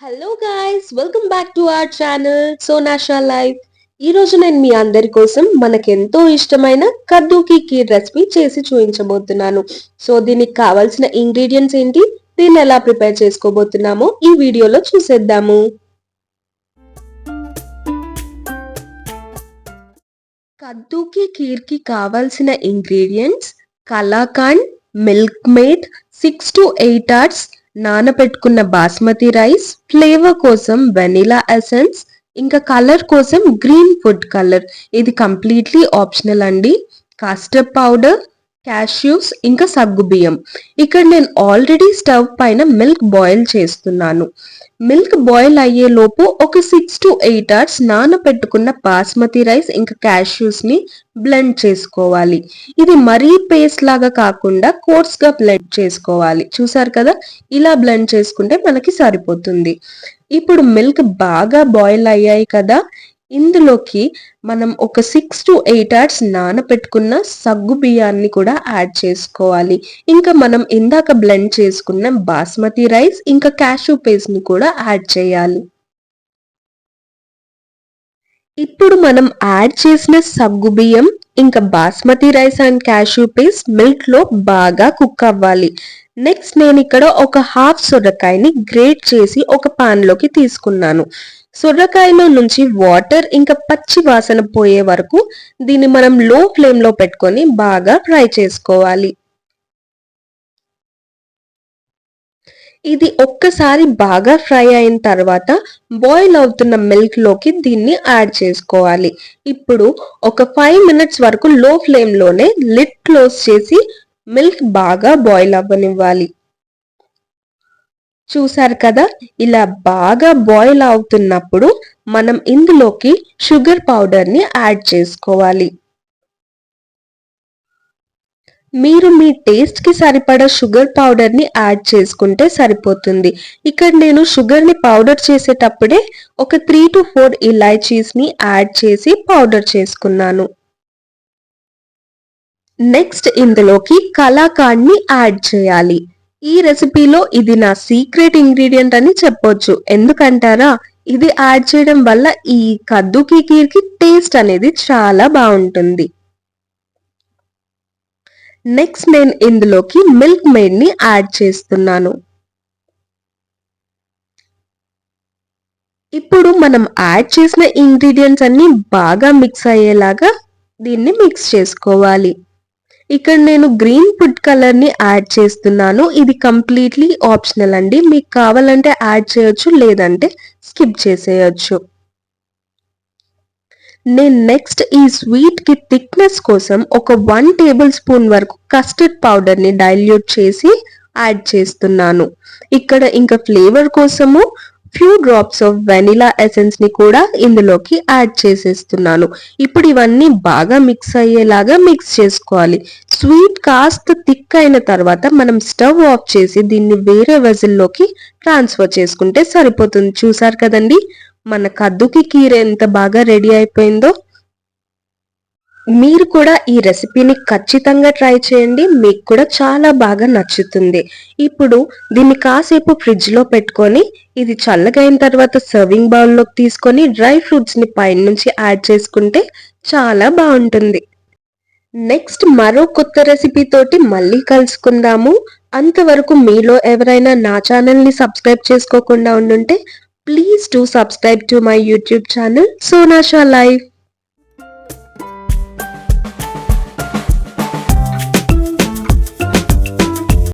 Hello guys welcome back to our channel Sonasha life ఈ రోజు నేను మీ అందరి కోసం మనకెంతో ఇష్టమైన కద్దూకి కీర్ రెసిపీ చేసి చూపించబోతున్నాను. సో దీనికి కావాల్సిన ఇంగ్రీడియంట్స్ ఏంటి? దీన్ని ఎలా ప్రిపేర్ చేసుకోబోతున్నామో ఈ వీడియోలో చూసేద్దాము. కద్దూకి కీర్కి కావాల్సిన ingredients kalakand milkmaid six to eight hours నానబెట్టుకున్న బాస్మతి రైస్ ఫ్లేవర్ కోసం వెనిలా ఎసెన్స్ ఇంకా కలర్ కోసం గ్రీన్ ఫుడ్ కలర్. ఇది కంప్లీట్లీ ఆప్షనల్ అండి. కాస్టర్ పౌడర్ క్యాష్యూస్ ఇంకా సగ్గు బియ్యం ఇక్కడ నేను ఆల్రెడీ స్టవ్ పైన మిల్క్ బాయిల్ చేస్తున్నాను. మిల్క్ బాయిల్ అయ్యే లోపు ఒక సిక్స్ టు ఎయిట్ అవర్స్ నానబెట్టుకున్న బాస్మతి రైస్ ఇంకా క్యాష్యూస్ని బ్లెండ్ చేసుకోవాలి. ఇది మరీ పేస్ట్ లాగా కాకుండా కోర్స్గా బ్లెండ్ చేసుకోవాలి. చూసారు కదా? ఇలా బ్లెండ్ చేసుకుంటే మనకి సరిపోతుంది. ఇప్పుడు మిల్క్ బాగా బాయిల్ అయ్యాయి కదా? ఇందులోకి మనం ఒక సిక్స్ టు ఎయిట్ అవర్స్ నానబెట్టుకున్న సగ్గు బియ్యాన్ని కూడా యాడ్ చేసుకోవాలి. ఇంకా మనం ఇందాక బ్లెండ్ చేసుకున్న బాస్మతి రైస్ ఇంకా క్యాషూ పేస్ట్ని కూడా యాడ్ చేయాలి. ఇప్పుడు మనం యాడ్ చేసిన సగ్గు బియ్యం ఇంకా basmati rice and cashew paste మిల్క్లో బాగా కుక్ అవ్వాలి. నెక్స్ట్ నేను ఇక్కడ ఒక హాఫ్ సొరకాయని గ్రేట్ చేసి ఒక పాన్లోకి తీసుకున్నాను. సొరకాయలో నుంచి వాటర్ ఇంకా పచ్చి వాసన పోయే వరకు దీన్ని మనం లో ఫ్లేమ్లో పెట్టుకొని బాగా ఫ్రై చేసుకోవాలి. ఇది ఒక్కసారి బాగా ఫ్రై అయిన తర్వాత బాయిల్ అవుతున్న మిల్క్లోకి దీన్ని యాడ్ చేసుకోవాలి. ఇప్పుడు ఒక ఫైవ్ మినిట్స్ వరకు లో ఫ్లేమ్లోనే లిడ్ క్లోజ్ చేసి మిల్క్ బాగా బాయిల్ అవ్వనివ్వాలి. చూసారు కదా ఇలా బాగా బాయిల్ అవుతున్నప్పుడు మనం ఇందులోకి షుగర్ పౌడర్ని యాడ్ చేసుకోవాలి. మీరు మీ టేస్ట్కి సరిపడా షుగర్ పౌడర్ని యాడ్ చేసుకుంటే సరిపోతుంది. ఇక్కడ నేను షుగర్ని పౌడర్ చేసేటప్పుడే ఒక త్రీ టు ఫోర్ ఇలాచీస్ని యాడ్ చేసి పౌడర్ చేసుకున్నాను. నెక్స్ట్ ఇందులోకి కలాకాండ్ని యాడ్ చేయాలి. ఈ రెసిపీలో ఇది నా సీక్రెట్ ఇంగ్రీడియంట్ అని చెప్పొచ్చు. ఎందుకంటారా? ఇది యాడ్ చేయడం వల్ల ఈ కద్దుకి కీర్కి టేస్ట్ అనేది చాలా బాగుంటుంది. నెక్స్ట్ నేను ఇందులోకి మిల్క్ మేడ్ని యాడ్ చేస్తున్నాను. ఇప్పుడు మనం యాడ్ చేసిన ఇంగ్రీడియంట్స్ అన్ని బాగా మిక్స్ అయ్యేలాగా దీన్ని మిక్స్ చేసుకోవాలి. ఇక్కడ నేను గ్రీన్ ఫుడ్ కలర్ని యాడ్ చేస్తున్నాను. ఇది కంప్లీట్లీ ఆప్షనల్ అండి. మీకు కావాలంటే యాడ్ చేయొచ్చు లేదంటే స్కిప్ చేసేయచ్చు. నేను నెక్స్ట్ ఈ స్వీట్కి థిక్నెస్ కోసం ఒక వన్ టేబుల్ స్పూన్ వరకు కస్టర్డ్ పౌడర్ని డైల్యూట్ చేసి యాడ్ చేస్తున్నాను. ఇక్కడ ఇంకా ఫ్లేవర్ కోసము ఫ్యూ డ్రాప్స్ ఆఫ్ వెనిలా ఎసెన్స్ని కూడా ఇందులోకి యాడ్ చేసేస్తున్నాను. ఇప్పుడు ఇవన్నీ బాగా మిక్స్ అయ్యేలాగా మిక్స్ చేసుకోవాలి. స్వీట్ కాస్త థిక్ అయిన తర్వాత మనం స్టవ్ ఆఫ్ చేసి దీన్ని వేరే వెజిల్లోకి ట్రాన్స్ఫర్ చేసుకుంటే సరిపోతుంది. చూసారు కదండి? మన కద్దుకి కీర ఎంత బాగా రెడీ అయిపోయిందో. మీరు కూడా ఈ రెసిపీని ఖచ్చితంగా ట్రై చేయండి. మీకు కూడా చాలా బాగా నచ్చుతుంది. ఇప్పుడు దీన్ని కాసేపు ఫ్రిడ్జ్లో పెట్టుకొని ఇది చల్లగైన తర్వాత సర్వింగ్ బౌల్లోకి తీసుకొని డ్రై ఫ్రూట్స్ని పైన నుంచి యాడ్ చేసుకుంటే చాలా బాగుంటుంది. నెక్స్ట్ మరో కొత్త రెసిపీ తోటి మళ్ళీ కలుసుకుందాము. అంతవరకు మీలో ఎవరైనా నా ఛానల్ని సబ్స్క్రైబ్ చేసుకోకుండా ఉండుంటే please to subscribe to my YouTube channel Sonasha life